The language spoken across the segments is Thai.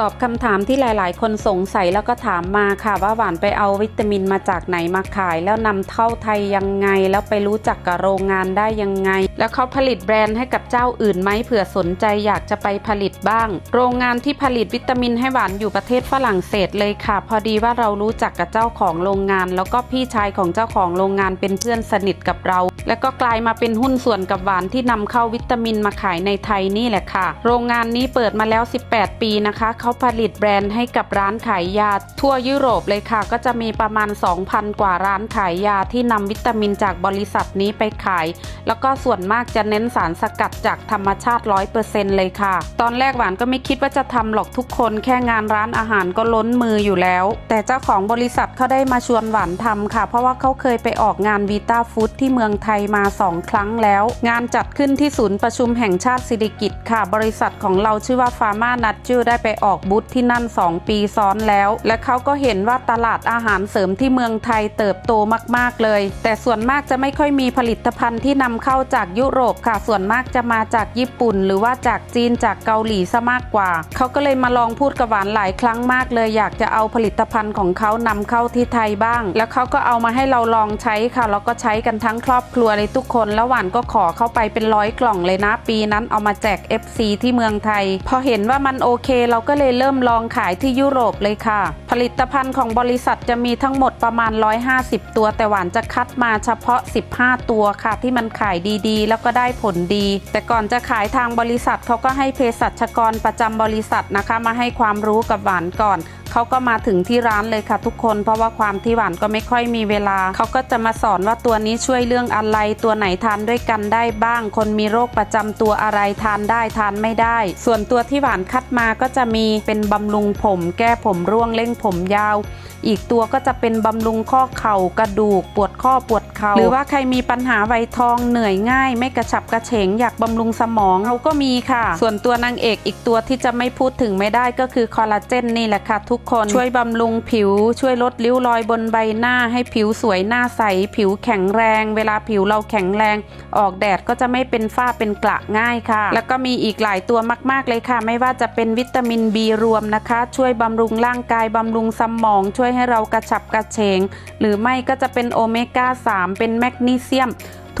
ตอบคำถามที่หลาย ๆ คนสงสัยแล้วก็ถามมาค่ะ ว่าหวานไปเอาวิตามินมาจากไหนมาขาย แล้วนำเข้าไทยยังไง แล้วไปรู้จักกับโรงงานได้ยังไง แล้วเขาผลิตแบรนด์ให้กับเจ้าอื่นไหมเผื่อสนใจอยากจะไปผลิตบ้าง โรงงานที่ผลิตวิตามินให้หวานอยู่ประเทศฝรั่งเศสเลยค่ะ พอดีว่าเรารู้จักกับเจ้าของโรงงาน แล้วก็พี่ชายของเจ้าของโรงงานเป็นเพื่อนสนิทกับเรา แล้วก็กลายมาเป็นหุ้นส่วนกับหวานที่นำเข้าวิตามินมาขายในไทยนี่แหละค่ะ โรงงานนี้เปิดมาแล้ว 18 ปีนะคะ เขาผลิตแบรนด์ให้กับร้านขายยา ทั่วยุโรปเลยค่ะ ก็จะมีประมาณ 2,000 กว่าร้านขายยาที่นำวิตามินจากบริษัทนี้ไปขาย แล้วก็ส่วนมากจะเน้นสารสกัดจากธรรมชาติ 100%เลยค่ะ ตอนแรกหวานก็ไม่คิดว่าจะทำหรอกทุกคนแค่งานร้านอาหารก็ล้นมืออยู่แล้ว แต่เจ้าของบริษัทเขาได้มาชวนหวานทำค่ะ เพราะว่าเขาเคยไปออกงานวีตาฟู้ดที่เมืองไทยมา 2 ครั้งแล้ว งานจัดขึ้นที่ศูนย์ประชุมแห่งชาติสิริกิติ์ค่ะ บริษัทของเราชื่อว่าฟาร์มานัทจูได้ไปออกบูธที่นั่น 2 ปีซ้อนแล้ว และเขาก็เห็นว่าตลาดอาหารเสริมที่เมืองไทยเติบโตมาก ๆ เลย แต่ส่วนมากจะไม่ค่อยมีผลิตภัณฑ์ที่นำเข้าจากยุโรปค่ะ ส่วนมากจะมาจากญี่ปุ่น หรือว่าจากจีนจากเกาหลีซะมากกว่า เขาก็เลยมาลองพูดกับหวานหลายครั้งมากเลย อยากจะเอาผลิตภัณฑ์ของเขานำเข้าที่ไทยบ้าง แล้วเขาก็เอามาให้เราลองใช้ค่ะแล้วก็ใช้กันทั้งครอบครัวเลยทุกคนแล้วหวานก็ขอเข้าไปเป็นร้อยกล่องเลยนะ ปีนั้นเอามาแจก FC ที่เมืองไทย พอเห็นว่ามันโอเคเราก็เลยเริ่มลองขายที่ยุโรปเลยค่ะ ผลิตภัณฑ์ของบริษัทจะมีทั้งหมดประมาณ 150 ตัว แต่หวานจะคัดมาเฉพาะ 15 ตัวค่ะ ที่มันขายดีๆ แล้วก็ได้ผลดี แต่ก่อนจะขายทางบริษัทเขาก็ให้เภสัชกรประจำบริษัทนะคะมาให้ความรู้กับหวานก่อน เขาก็มาถึงที่ร้านเลยค่ะทุกคน เพราะว่าความที่หวานก็ไม่ค่อยมีเวลา เขาก็จะมาสอนว่าตัวนี้ช่วยเรื่องอะไรตัวไหนทานด้วยกันได้บ้าง คนมีโรคประจำตัวอะไรทานได้ทานไม่ได้ ส่วนตัวที่หวานคัดมาก็จะมีเป็นบำรุงผม แก้ผมร่วงเล่งผมยาวอีกตัวก็จะเป็นบำรุงข้อเข่ากระดูก ปวดข้อปวดเขา่าหรือว่าใครมีปัญหาไวทองเหนื่อยง่าย ไม่กระฉับกระเฉงอยากบำรุงสมองเราก็มีค่ะ ส่วนตัวนางเอกอีกตัวที่จะไม่พูดถึงไม่ได้ก็คือคอลลาเจนนี่แหละค่ะทุกคนช่วยบำรุงผิว ช่วยลดริ้วรอยบนใบหน้า ให้ผิวสวยหน้าใส ผิวแข็งแรง เวลาผิวเราแข็งแรง ออกแดดก็จะไม่เป็นฝ้าเป็นกระง่ายค่ะ แล้วก็มีอีกหลายตัวมาก ๆเลยค่ะ ไม่ว่าจะเป็นวิตามิน B รวมนะคะ ช่วยบำรุงร่างกายบำรุงสมองช่วยให้เรากระฉับกระเฉง หรือไม่ก็จะเป็นโอเมก้า 3 เป็นแมกนีเซียม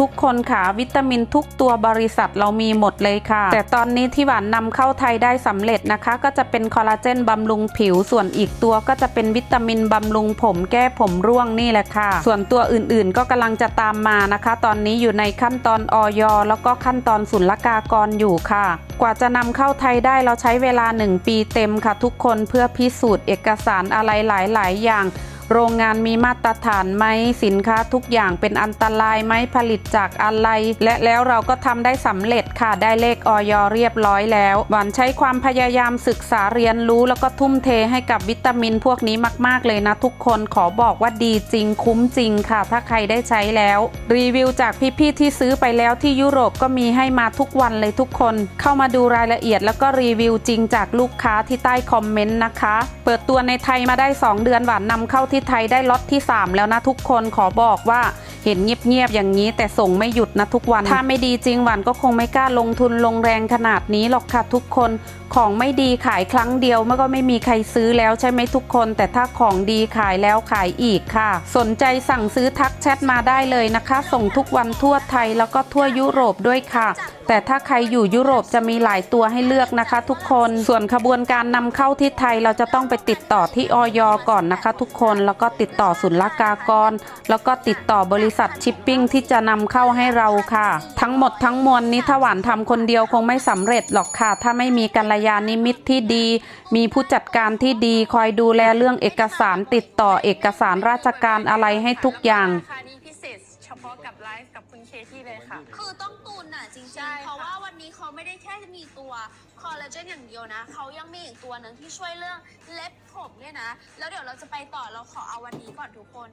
ทุกคนค่ะ วิตามินทุกตัวบริษัทเรามีหมดเลยค่ะ แต่ตอนนี้ที่หวานนำเข้าไทยได้สำเร็จนะคะ ก็จะเป็นคอลลาเจนบำรุงผิว ส่วนอีกตัวก็จะเป็นวิตามินบำรุงผมแก้ผมร่วงนี่แหละค่ะ ส่วนตัวอื่นๆ ก็กำลังจะตามมานะคะ ตอนนี้อยู่ในขั้นตอนออยแล้วก็ขั้นตอนศุลกากรอยู่ค่ะ กว่าจะนำเข้าไทยได้เราใช้เวลา 1 ปีเต็มค่ะ ทุกคนเพื่อพิสูจน์เอกสารอะไรหลาย ๆ อย่าง โรงงานมีมาตรฐานไหมสินค้าทุกอย่างเป็นอันตรายไหมผลิตจากอะไร และแล้วเราก็ทำได้สำเร็จค่ะได้เลขออยเรียบร้อยแล้ว หวานใช้ความพยายามศึกษาเรียนรู้ แล้วก็ทุ่มเทให้กับวิตามินพวกนี้มาก ๆ เลยนะทุกคนขอบอกว่าดีจริงคุ้มจริงค่ะ ถ้าใครได้ใช้แล้ว รีวิวจากพี่ ๆ ที่ซื้อไปแล้วที่ยุโรปก็มีให้มาทุกวันเลยทุกคน เข้ามาดูรายละเอียดแล้วก็รีวิวจริงจากลูกค้าที่ใต้คอมเมนต์นะคะ เปิดตัวในไทยมาได้ 2 เดือนหวานนำเข้าที่ที่ไทยได้ล็อตที่ 3 แล้วนะทุกคนขอบอกว่าเห็นเงียบๆอย่างนี้แต่ส่งไม่หยุดนะทุกวัน ถ้าไม่ดีจริงหวานก็คงไม่กล้าลงทุนลงแรงขนาดนี้หรอกค่ะทุกคนของไม่ดีขายครั้งเดียวมันก็ไม่มีใครซื้อแล้วใช่ไหมทุกคน แต่ถ้าของดีขายแล้วขายอีกค่ะ สนใจสั่งซื้อทักแชทมาได้เลยนะคะ ส่งทุกวันทั่วไทยแล้วก็ทั่วยุโรปด้วยค่ะ แต่ถ้าใครอยู่ยุโรปจะมีหลายตัวให้เลือกนะคะ ทุกคนส่วนขบวนการนำเข้าที่ไทยเราจะต้องไปติดต่อที่ออยก่อนนะคะ ทุกคนแล้วก็ติดต่อศุลกากร แล้วก็ติดต่อบริษัทชิปปิ้งที่จะนำเข้าให้เราค่ะ ทั้งหมดทั้งมวลนี้ถ้าหวานทำคนเดียวคงไม่สำเร็จหรอกค่ะ ถ้าไม่มีกัลยาณมิตรที่ดี มีผู้จัดการที่ดีคอยดูแลเรื่องเอกสารติดต่อเอกสารราชการอะไรให้ทุกอย่างราคานี้พิเศษเฉพาะกับไลฟ์กับคุณเคที่เลยค่ะคือต้องตุนอะ จริงใช่ๆเพราะค่ะว่าวันนี้เขาไม่ได้แค่มีตัวคอลลาเจนอย่างเดียวนะ เขายังมีอีกตัวหนึ่งที่ช่วยเรื่องเล็บผมเนี่ยนะ แล้วเดี๋ยวเราจะไปต่อเราขอเอาวันนี้ก่อนทุกคน